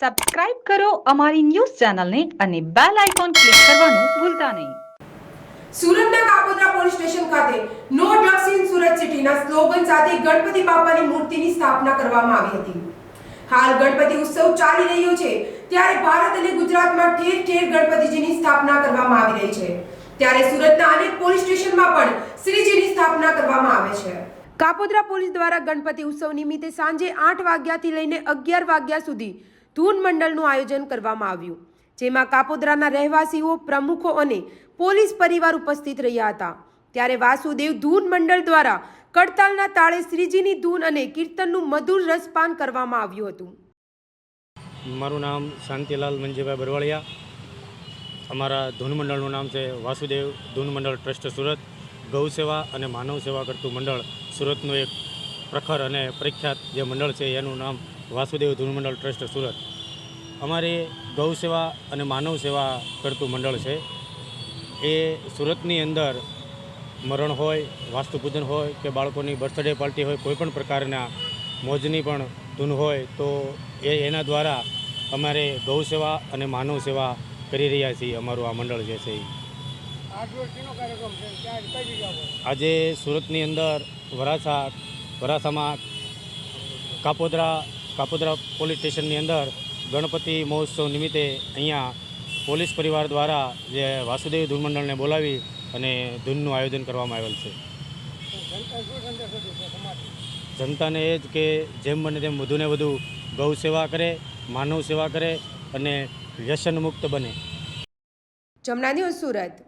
Subscribe કરો અમારી news ચેનલને અને બેલ આઇકોન ક્લિક કરવાનું ભૂલતા નહીં. સુરતના કાપોદ્રા પોલીસ સ્ટેશન ખાતે નો ડ્રગ્સ ઇન સુરત સિટીના સ્લોગન સાથે ગણપતિ બાપાની મૂર્તિની સ્થાપના કરવામાં આવી હતી. હાલ ગણપતિ ઉત્સવ ચાલી રહ્યો છે, ત્યારે ભારત અને ગુજરાતમાં ઠેર ઠેર ગણપતિજીની સ્થાપના કરવામાં આવી રહી છે. ત્યારે સુરતના અનેક પોલીસ સ્ટેશનમાં પણ શ્રીજીની સ્થાપના કરવામાં આવે છે. કાપોદ્રા પોલીસ દ્વારા ગણપતિ ઉત્સવ નિમિત્તે સાંજે આઠ વાગ્યાથી લઈને અગિયાર વાગ્યા સુધી ધૂન મંડળનું આયોજન કરવામાં આવ્યું, જેમાં કાપોદ્રાના રહેવાસીઓ, પ્રમુખો અને પોલીસ પરિવાર ઉપસ્થિત રહ્યા હતા. ત્યારે વાસુદેવ ધૂન મંડળ દ્વારા કડતાલના તાળે શ્રીજીની ધૂન અને કીર્તનનું મધુર રસપાન કરવામાં આવ્યું હતું. મારું નામ શાંતિલાલ મંજીભાઈ બરવાળિયા. અમારા ધૂન મંડળનું નામ છે વાસુદેવ ધૂન મંડળ ટ્રસ્ટ સુરત. ગૌ સેવા અને માનવ સેવા કરતું મંડળ સુરતનું એક પ્રખર અને પ્રખ્યાત જે મંડળ છે, એનું નામ વાસુદેવ ધૂન મંડળ ટ્રસ્ટ સુરત. અમારી ગૌ સેવા અને માનવ સેવા કરતું મંડળ છે. એ સુરતની અંદર મરણ હોય વાસ્તુપૂજન હોય કે બાળકોની બર્થડે પાર્ટી હોય કોઈપણ પ્રકારના મોજની પણ ધૂન હોય તો એ એના દ્વારા અમારે ગૌ સેવા અને માનવ સેવા કરી રહ્યા છીએ અમારું આ મંડળ જે છે આજે સુરતની અંદર વરાછા વરાછામાં કાપોદ્રા કાપોદ્રા પોલીસ સ્ટેશનની અંદર ગણપતિ મહોત્સવ નિમિત્તે અહીંયા પોલીસ પરિવાર દ્વારા જે વાસુદેવ ધૂન મંડળને બોલાવી અને ધૂનનું આયોજન કરવામાં આવેલ છે. જનતાને એ જ કે જેમ બને તેમ વધુને વધુ ગૌ સેવા કરે, માનવ સેવા કરે અને વ્યસન મુક્ત બને જમના સુરત.